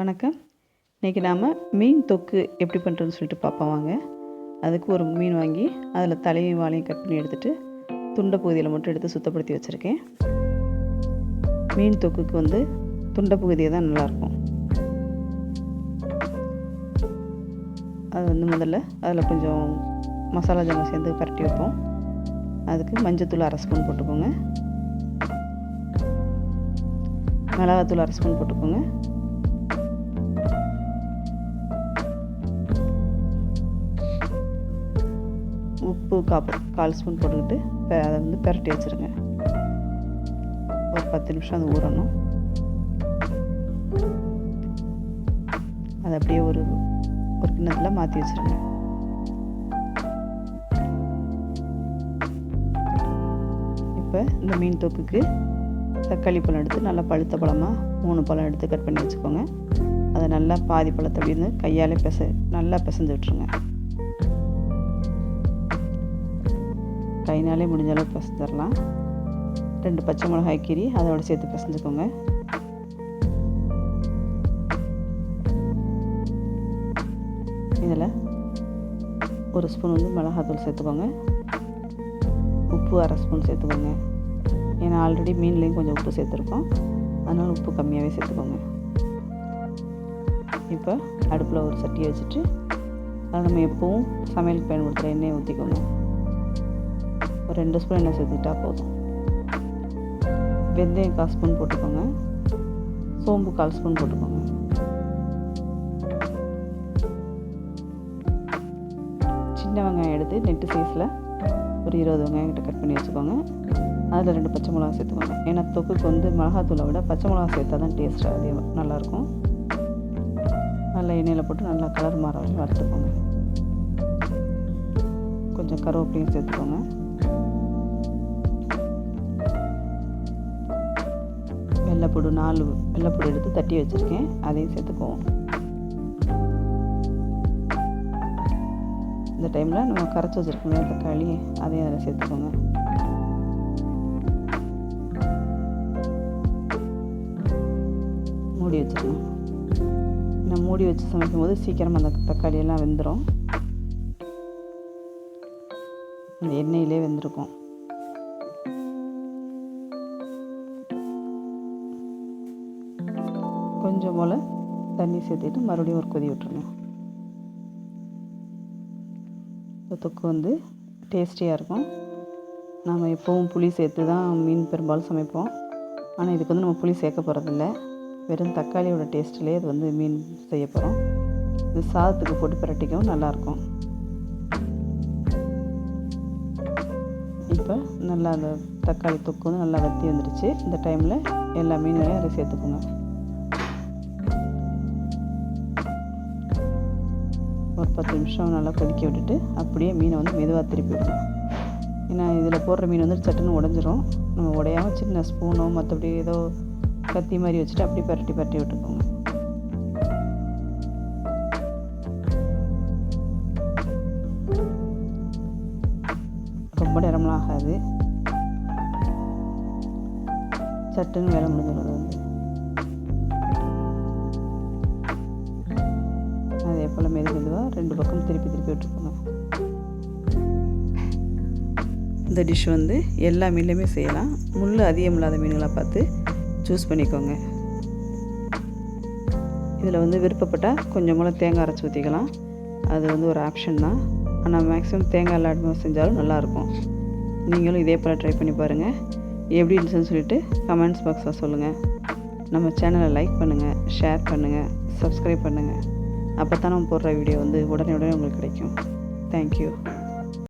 வணக்கம். இன்றைக்கி நாம் மீன் தொக்கு எப்படி பண்ணுறதுன்னு சொல்லிட்டு பார்ப்போம் வாங்க. அதுக்கு ஒரு மீன் வாங்கி அதில் தலையும் வாழையும் கட் பண்ணி எடுத்துகிட்டு துண்டை பகுதியில் மட்டும் எடுத்து சுத்தப்படுத்தி வச்சுருக்கேன். மீன் தொக்குக்கு வந்து துண்டை பகுதியை தான் நல்லாயிருக்கும். அது வந்து முதல்ல அதில் கொஞ்சம் மசாலா ஜாமான் சேர்ந்து பரட்டி வைப்போம். அதுக்கு மஞ்சத்தூள் அரை ஸ்பூன் போட்டுக்கோங்க. மிளகாத்தூள் அரை ஸ்பூன் போட்டுக்கோங்க. உப்பு காப்பு கால் ஸ்பூன் போட்டுக்கிட்டு அதை வந்து பெரட்டி வச்சுருங்க. ஒரு பத்து நிமிஷம் அது ஊறணும். அதை அப்படியே ஒரு ஒரு கிண்ணத்தில் மாற்றி வச்சுருங்க. இப்போ இந்த மீன் தொக்குக்கு தக்காளி பழம் எடுத்து நல்லா பழுத்த பழமாக மூணு பழம் எடுத்து கட் பண்ணி வச்சுக்கோங்க. அதை நல்லா பாதி பழத்தை அப்படின்னு கையால் கையாலே பிச நல்லா பிசைஞ்சு விட்ருங்க கைனாலே முடிஞ்ச அளவுக்கு பிசைஞ்சிடலாம். ரெண்டு பச்சை மிளகாய் கீரி அதோட சேர்த்து பிசைஞ்சுக்கோங்க. இதில் ஒரு ஸ்பூன் வந்து மிளகாத்தூள் சேர்த்துக்கோங்க. உப்பு அரை ஸ்பூன் சேர்த்துக்கோங்க. ஏன்னா ஆல்ரெடி மீன்லேயும் கொஞ்சம் உப்பு சேர்த்துருக்கோம். அதனால் உப்பு கம்மியாகவே சேர்த்துக்கோங்க. இப்போ அடுப்பில் ஒரு சட்டியை வச்சுட்டு அதை நம்ம எப்போவும் சமையலுக்கு பயன்படுத்துகிற எண்ணெயை ஊற்றிக்கோங்க. ஒரு ரெண்டு ஸ்பூன் எண்ணெய் சேர்த்துக்கிட்டா போதும். வெந்தயம் கால் ஸ்பூன் போட்டுக்கோங்க. சோம்பு கால் ஸ்பூன் போட்டுக்கோங்க. சின்ன வெங்காயம் எடுத்து நெட்டு சைஸில் ஒரு இருபது வெங்காயம் கிட்ட கட் பண்ணி வச்சுக்கோங்க. அதில் ரெண்டு பச்சை மிளகா சேர்த்துக்கோங்க. ஏன்னா தொக்குக்கு வந்து மிளகாத்தூளை விட பச்சை மிளகா சேர்த்தா தான் டேஸ்ட்டாக அதே நல்லாயிருக்கும். நல்லா எண்ணெயில் போட்டு நல்லா கலர் மாற வரைக்கும் வறுத்துக்கோங்க. கொஞ்சம் கருவேப்பிலையும் சேர்த்துக்கோங்க. வெள்ளைப்பூடு நாலு வெள்ளைப்பூடு எடுத்து தட்டி வச்சுருக்கேன். அதையும் சேர்த்துக்குவோம். இந்த டைமில் நம்ம கரைச்சி வச்சுருக்கோம் தக்காளி அதையும் அதில் சேர்த்துக்கோங்க. மூடி வச்சிருங்க நான் மூடி வச்சு சமைக்கும் போது சீக்கிரமாக அந்த தக்காளியெல்லாம் வெந்துடும் அந்த எண்ணெயிலே வெந்திருக்கும். கொஞ்சம் போல் தண்ணி சேர்த்துட்டு மறுபடியும் ஒரு கொதி விட்டுருங்க. இந்த தொக்கு வந்து டேஸ்டியாக இருக்கும். நாம் எப்போவும் புளி சேர்த்து தான் மீன் பெரும்பாலும் சமைப்போம். ஆனால் இதுக்கு வந்து நம்ம புளி சேர்க்க போகிறதில்ல வெறும் தக்காளியோட டேஸ்ட்லேயே இது வந்து மீன் செய்ய போகிறோம் இது சாதத்துக்கு போட்டு பிரட்டிக்கவும் நல்லாயிருக்கும். இப்போ நல்லா அந்த தக்காளி தொக்கு வந்து நல்லா வத்தி வந்துடுச்சு இந்த டைமில் எல்லா மீனையும் அதை சேர்த்துக்கோங்க. ஒரு பத்து நிமிஷம் நல்லா கொதிக்க விட்டுட்டு அப்படியே மீனை வந்து மெதுவாக திருப்பி விடணும். ஏன்னா இதில் போடுற மீன் வந்து சட்டுன்னு உடஞ்சிரும். நம்ம உடையாமல் சின்ன ஸ்பூனோ மற்றபடி ஏதோ கத்தி மாதிரி வச்சுட்டு அப்படியே பரட்டி பரட்டி விட்டுக்கோங்க. ரொம்ப நேரம்லாம் ஆகாது. சட்டுன்னு வேலை முடிஞ்சிடும் அது வந்து. போல் மெது மெதுவாக ரெண்டு பக்கம் திருப்பி திருப்பி விட்டுக்கோங்க. இந்த டிஷ் வந்து எல்லா மீன்லையுமே செய்யலாம். முள் அதிகம் இல்லாத மீன்களாக பார்த்து சூஸ் பண்ணிக்கோங்க. இதில் வந்து விருப்பப்பட்டால் கொஞ்சம் போல் தேங்காய் அரைச்சி ஊற்றிக்கலாம் அது வந்து ஒரு ஆப்ஷன் தான். ஆனால் மேக்ஸிமம் தேங்காய் இல்லாமல் செஞ்சாலும் நல்லாயிருக்கும். நீங்களும் இதே போல் ட்ரை பண்ணி பாருங்கள் எப்படி இருந்துச்சுன்னு சொல்லிட்டு கமெண்ட்ஸ் பாக்ஸில் சொல்லுங்கள் நம்ம சேனலை லைக் பண்ணுங்கள் ஷேர் பண்ணுங்கள் சப்ஸ்கிரைப் பண்ணுங்கள் அப்போ தான் நம்ம போடுற வீடியோ வந்து உடனே உடனே உங்களுக்கு கிடைக்கும். தேங்க்யூ